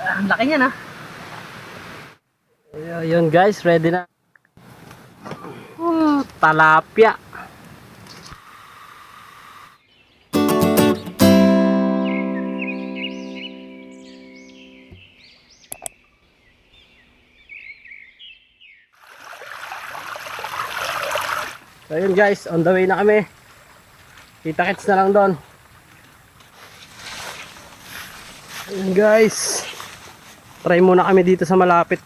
Ang laki niya na. Ayun guys, ready na. Hmm, talapia. So ayun guys, on the way na kami. Kita kits na lang doon. Ayun guys. Try muna kami dito sa malapit.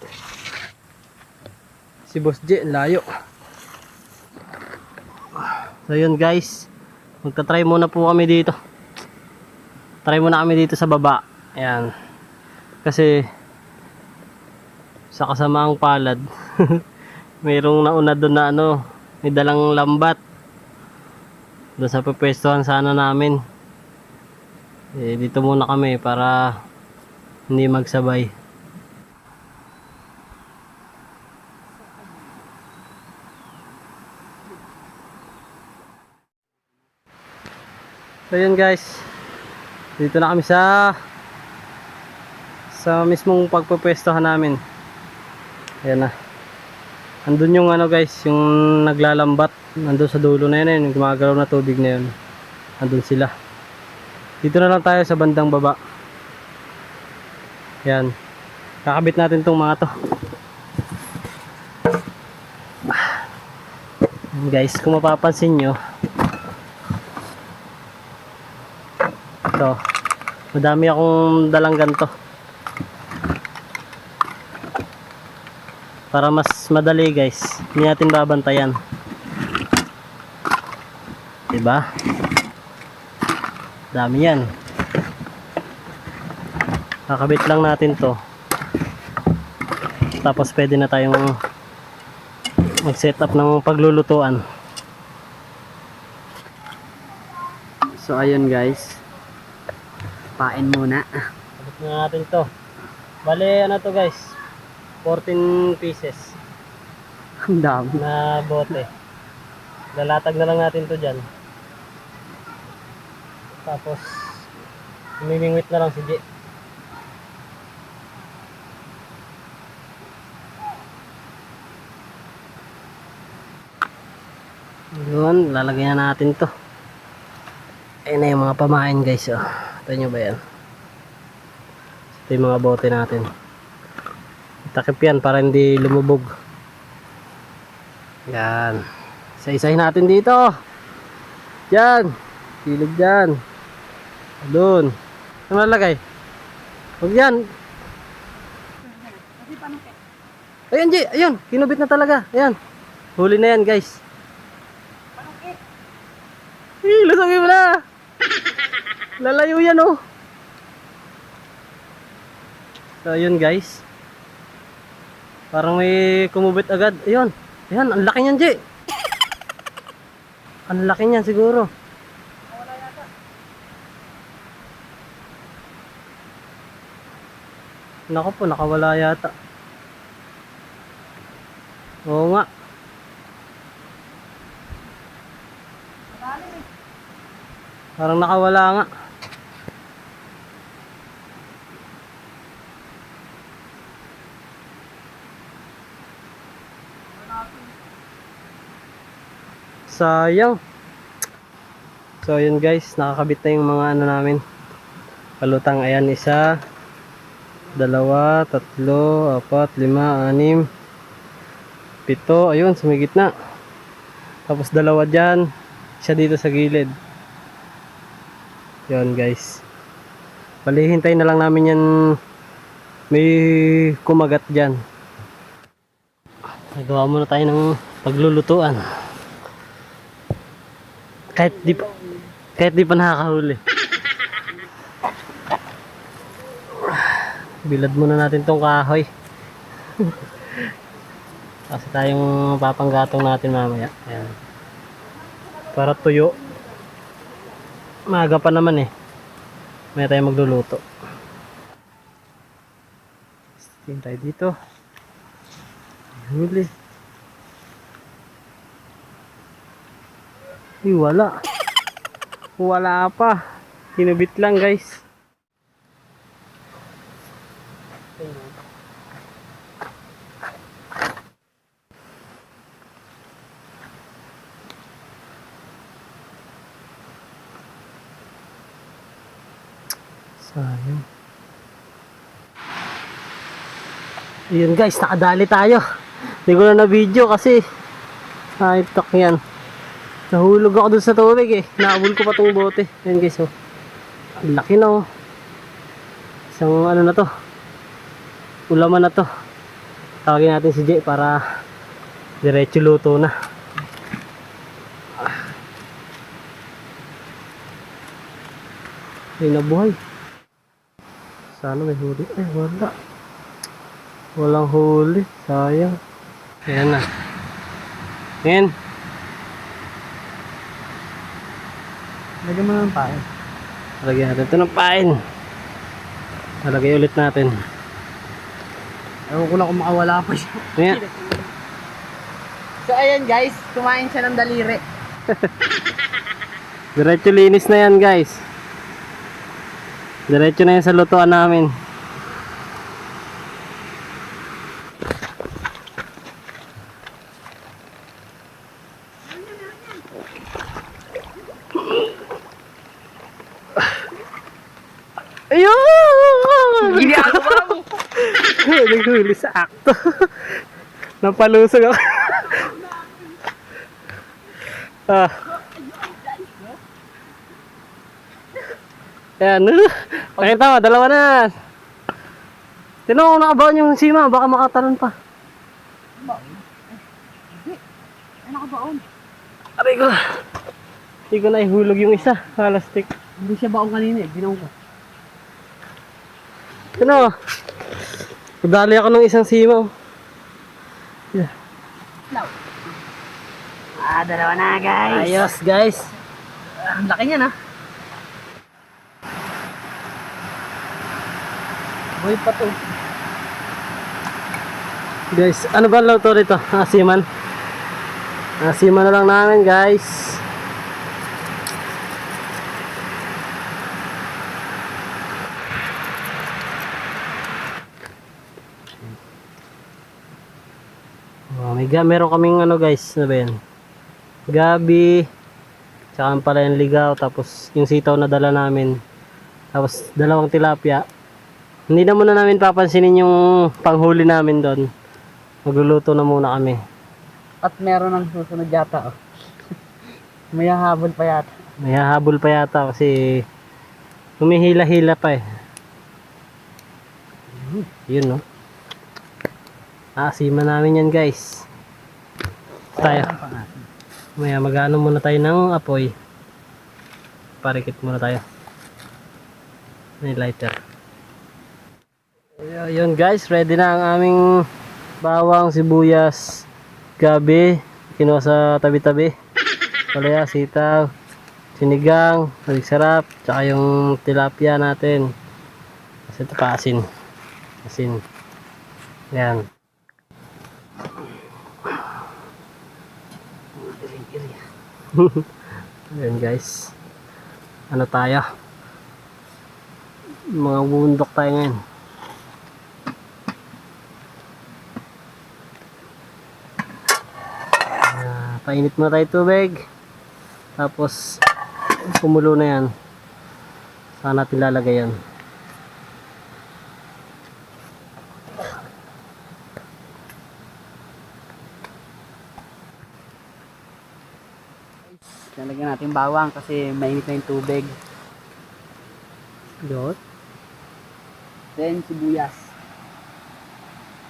Si Boss J, layo. So yun guys. Magta-try muna po kami dito. Try muna kami dito sa baba. Ayan. Kasi sa kasamaang palad mayroong nauna doon na ano may dalang lambat doon sa pepwestuhan sana namin eh, dito muna kami para hindi magsabay So yun guys. Dito na kami sa sa mismong pagpupwestuhan namin. Ayan na. Andun yung ano guys, yung naglalambat. Andun sa dulo na yun, yung gumagalaw na tubig na yun. Andun sila. Dito na lang tayo sa bandang baba. Yan. Kakabit natin tong mga to. Guys, kung mapapansin nyo, ito, madami akong dalang ganito. Para mas madali guys, hindi natin babantayan. Diba? Dami yan. Kakabit lang natin to. Tapos pwede na tayong mag-set up ng paglulutuan. So ayun guys. Pain muna. Kabit na natin to. Bale, ano to guys? 14 pieces Ang dami. na bote. Lalatag na lang natin to dyan. Tapos, umimingwit na lang si J. Yun, lalagay na natin to. Ayun na yung mga pamain guys. Oh. Ito nyo ba yan? Ito yung mga bote natin. Takip yan para hindi lumubog. Yan. Isa-isahin natin dito. Yan. Kilid dyan. Doon. Ano nalagay? Huwag yan. Ayan, G. Ayun. Kinubit na talaga. Ayan. Huli na yan, guys. Eh, lusogin mo na. Lalayo yan, oh. So, ayun, guys. Parang may kumubit agad. Ayun. Ayan, ang laki niyan, G. Ang laki niyan siguro. Nako po, nakawala yata. Oo nga. Parang nakawala nga. Sayang. So yun guys, nakakabit na yung mga ano namin. Palutang ayan isa, dalawa, tatlo, apat, lima, anim, pito, ayun, sa may gitna. Tapos dalawa dyan, isa dito sa gilid. Yun guys. Bali, hintayin na lang namin yan may kumagat dyan. Nagawa muna tayo ng paglulutuan. Kahit di pa, kahit di pa nakakahuli. Bilad muna natin tong kahoy. Kasi tayong papanggatong natin mamaya. Ayan. Para tuyo. Maaga pa naman eh. May tayo magluluto. Steam tayo dito. Huli. Ay, wala. Wala pa. Kinubit lang guys. Sayang. Ayun guys, nakadali tayo. Hindi ko na na-video kasi ay tak yan. Nahulog ako dun sa tubig eh. Naabol ko pa tong bote. Ayun guys oh. Ang laki na oh. Isang ano na to. Ulaman na to. Tawagin natin si Jay para diretso luto na. Ay nabuhay. Sana may huli. Ay wala. Walang huli. Sayang. Ayan na. Ayan. Lagyan mo na ng pain. Lagyan natin ito ng pain. Lalagay ulit natin. Ewan ko lang kung makawala pa siya. Ayan. So ayan guys, kumain siya ng daliri. Diretso linis na yan guys. Diretso na yan sa lutuan namin. Ayun! Ginagawa mo! Naghuli sa akto. Napalusog ako. ah. Ayan. Pakita mo, dalawa na. Tinong kung nakabaon yung sima, baka makatalon pa. Ay, nakabaon. Aray ko. Hindi ko naihulog yung isa. Plastic. Hindi siya baong kanina eh, ginaw ko. Ano? Nadali ako ng isang simaw. Ah, dalawa na guys. Ayos guys. Ah, Ang laki niya na. Boy pa to. Guys, ano ba luto dito? Asiman. Asiman na lang namin guys. Ga meron kaming ano guys, ano ba yan? Gabi, tsaka pala yung ligaw, tapos yung sitaw na dala namin. Tapos dalawang tilapia. Hindi na muna namin papansinin yung panghuli namin doon. Magluluto na muna kami. At meron ng susunod yata oh. May habol pa yata. May hahabol pa yata kasi humihila-hila pa eh. Yun no. Aasima namin yan guys. Tayo. Maya mag-ano muna tayo ng apoy. Parikit muna tayo. May lighter. Ay- Ayun guys, ready na ang aming bawang, sibuyas, gabi, kinuha sa tabi-tabi. Palaya, sitaw, sinigang, sarap, tsaka yung tilapia natin. Kasi ito pa asin. Asin. Yan. Ayan guys. Ano tayo? Mga bundok tayo ngayon. Ah, painit muna tayo tubig. Tapos, kumulo na yan. Saan natin lalagay yan? Bawang kasi mainit na yung tubig. Dot. Then sibuyas.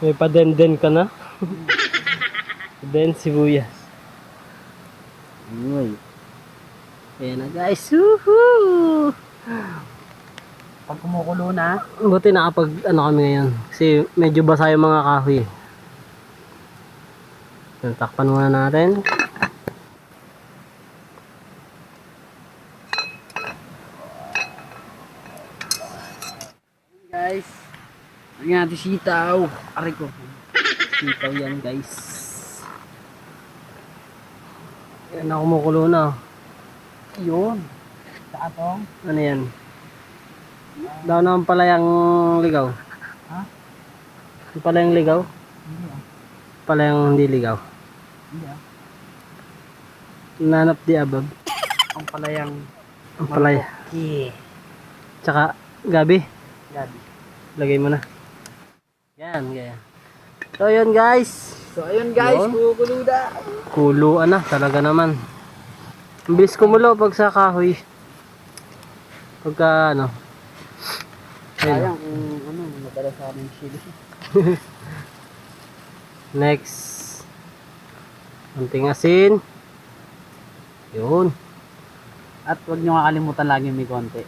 May padenden ka na? Den sibuyas. Uy. Ayan na guys. Woohoo! Pag kumukulo na, Buti nakapag ano kami ngayon. Kasi medyo basa yung mga kahoy. Takpan muna natin. guys. Lagyan natin sitaw. Aray ko. Sitaw yan guys. Yan na kumukulo na. Yun. Sa atong. Ano yan? Daw naman pala yung ligaw. Ha? Yung pala yung ligaw? Hindi ah. Pala yung hindi ligaw. Hindi ah. Nanap di abab. Ang palayang Ang palay. Yeah. Tsaka gabi. Gabi. Lagay mo na. Yan, ganyan. So yun guys. So ayun guys, Yun. kukuluda. Kuluan na talaga naman. Ang bilis kumulo pag sa kahoy. Pagka ano. Ayun. Sayang kung ano, madala sa amin chili. Next. Kunting asin. Yun. At huwag nyo kakalimutan lagi may konti.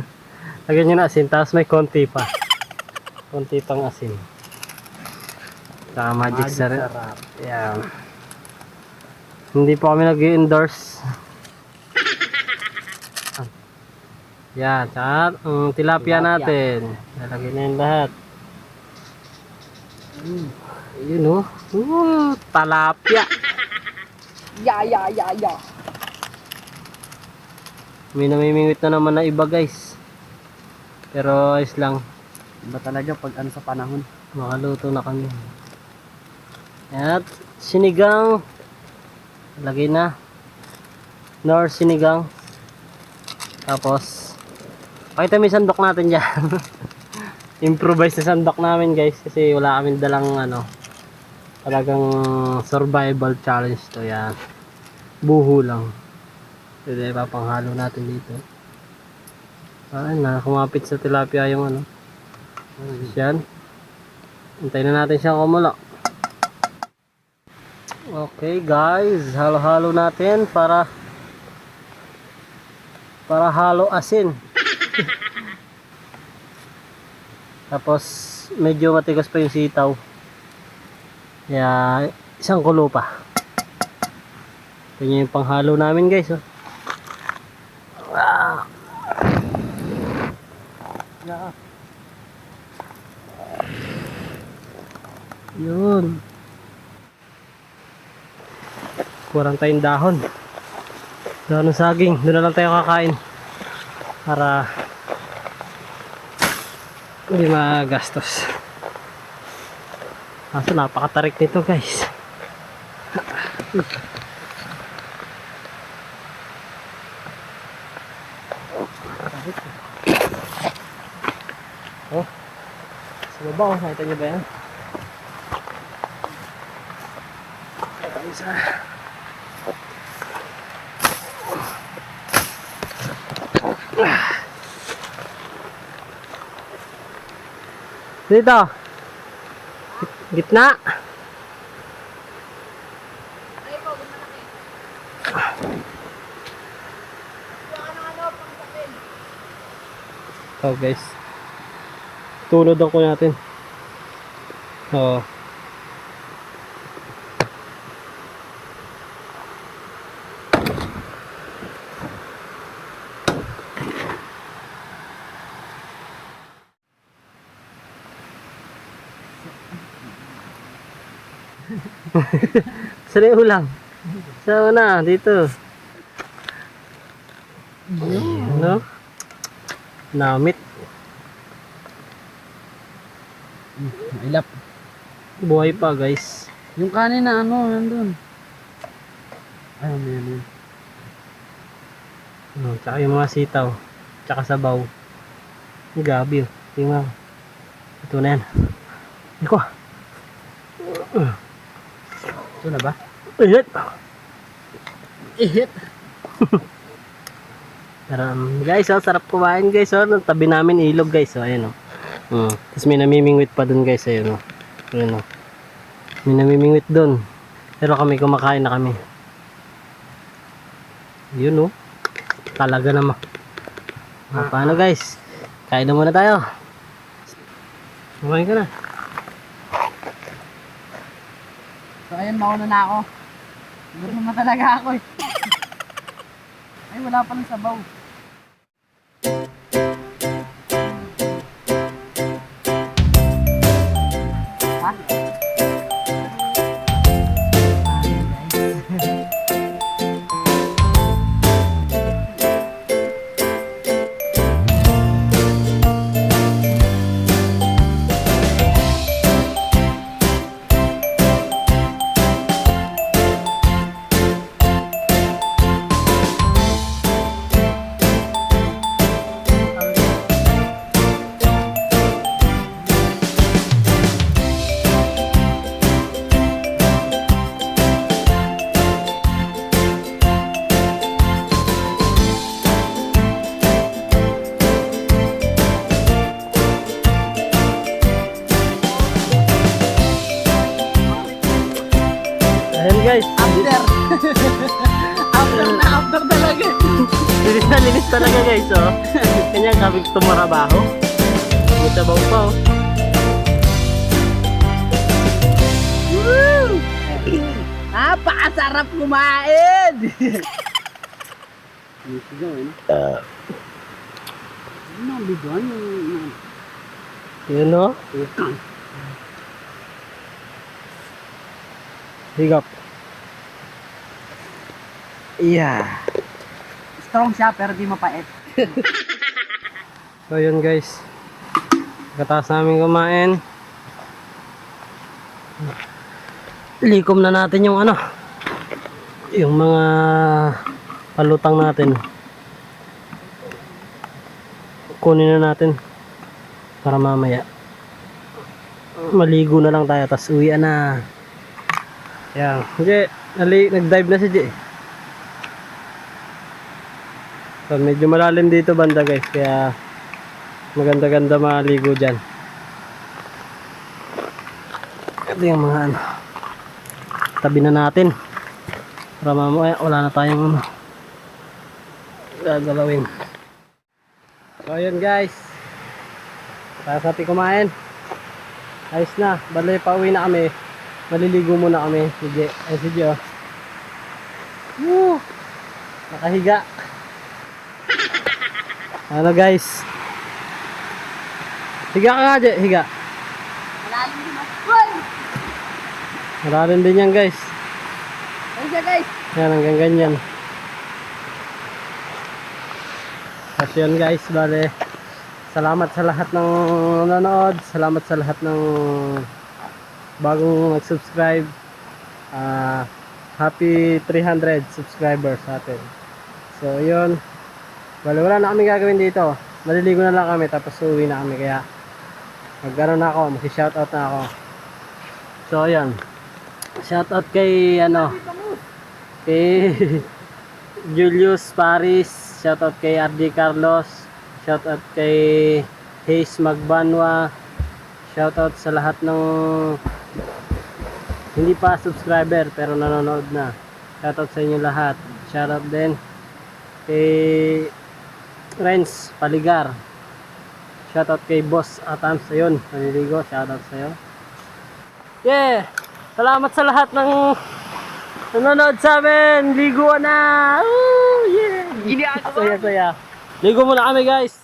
Lagyan nyo na asin. Tapos may konti pa. Konti pang asin. Saka magic, sarap. sarap. Yan. Hindi po kami nag-endorse. Yan. Tsaka ang tilapia Tilapia. natin. Lalagyan na yung lahat. Mm. Yun oh. Ooh, talapia. Ya, ya, ya, ya. May namimingwit na naman na iba guys. Pero ayos lang. Iba talaga pag ano sa panahon. Makaluto na kami. At sinigang. Lagay na. Nor sinigang. Tapos, pakita mo yung sandok natin dyan. Improvise na sandok namin guys. Kasi wala kami dalang ano. Talagang survival challenge to yan. Buho lang. Pwede papanghalo natin dito. Ayun na, kumapit sa tilapia yung ano. Yan. Hintayin na natin siyang kumulo. Okay guys, halo-halo natin para para halo asin. Tapos medyo matigas pa yung sitaw. Kaya isang kulo pa. Ito yung panghalo namin guys. Oh. Ah. Ya. Yun. Kurang tayong dahon. Dahon ng saging. Doon lang tayo kakain. Para hindi magastos. Kaso napakatarik nito guys. Oh. Sa baba oh, nakita niyo ba yan? Isa. Dito. Gitna. Oh guys. Tulod ako natin. Oo. Yung ulam? Sa una, dito. Ano? Namit. Ilap. Buhay pa guys. Yung kanin na ano, nandun. Ayun, yan, yan. Oh, tsaka yung mga sitaw. Tsaka sabaw. Gabi oh. Tingnan mo. Ito na yan. Iko. Ito na ba? Ayun. Ihit. Um, guys, oh, sarap kumain guys. Oh. Tabi namin ilog guys. Oh, ayan oh. Mm. Tapos may namimingwit pa dun guys. Ayun oh. Ayun oh. May namimingwit dun. Pero kami kumakain na kami. Yun oh. Talaga naman. Ah, paano guys? Kain na muna tayo. Kumain ka na. So ayun, mauna na ako. Siguro naman talaga ako eh. Ay, wala pa ng sabaw. Kanya kami tumarabaho. May sabaw pa, oh. Woo! Napakasarap kumain! Sigaw eh, no? Ano ang biduan yung... Yun, oh. Higap. Yeah. Strong siya pero di mapait. So yun guys. Pagkatapos namin kumain. Likom na natin yung ano. Yung mga palutang natin. Kunin na natin. Para mamaya. Maligo na lang tayo. Tapos uwian na. Yan. Hindi. nali- Nag-dive na si Jay. So, medyo malalim dito banda guys. Kaya maganda-ganda maligo dyan. Ito yung mga ano. Tabi na natin. Para mamaya wala na tayong ano. Gagalawin. So yun guys. Natin kumain. Ayos na. Bale pauwi na kami. Maliligo muna kami. Sige. Ay sige oh. Woo! Nakahiga. Ano guys? Higa ka nga, Je. Higa. Malalim din ako. Hoy! Malalim din yan, guys. Ayun siya guys. Yan, hanggang ganyan. At yun, guys. Bale, salamat sa lahat ng nanonood. Salamat sa lahat ng bagong nag-subscribe. Ah, happy 300 subscribers sa atin. So, yun. Bale, wala na kami gagawin dito. Maliligo na lang kami, tapos uwi na kami. Kaya, magkaroon na ako, mag-shoutout na ako. So, ayan. Shoutout kay, ano, kay Julius Paris. Shoutout kay RD Carlos. Shoutout kay Hayes Magbanwa. Shoutout sa lahat ng hindi pa subscriber pero nanonood na. Shoutout sa inyo lahat. Shoutout din kay Renz Paligar. Shoutout kay Boss Atams. Ayun, naliligo. Shoutout sa'yo. Yeah! Salamat sa lahat ng nanonood sa amin. Liguan na! Woo! Yeah! Saya, saya. Ligo muna kami guys.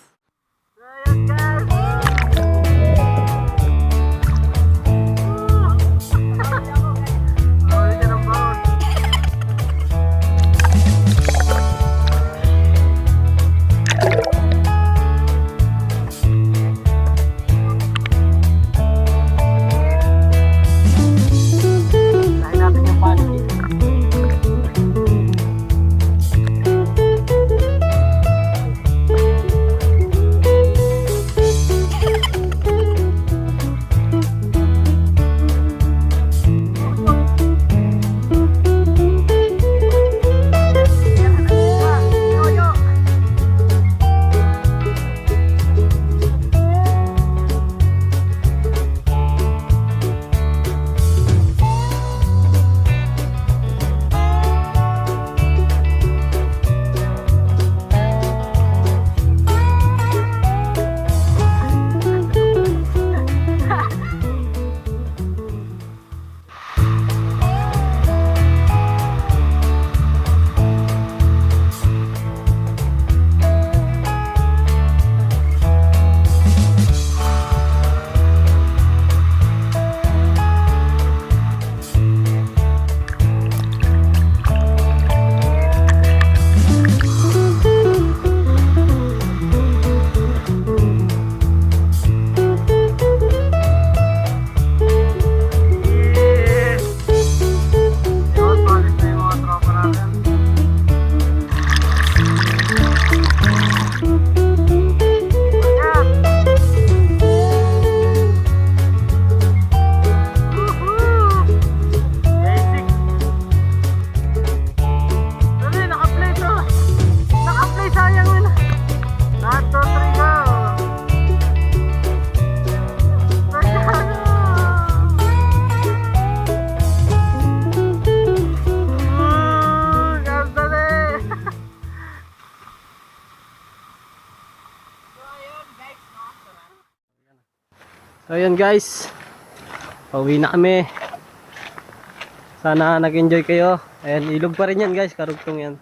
Guys. Pauwi na kami. Sana nag-enjoy kayo. Ayan, ilog pa rin yan guys. Karugtong yan.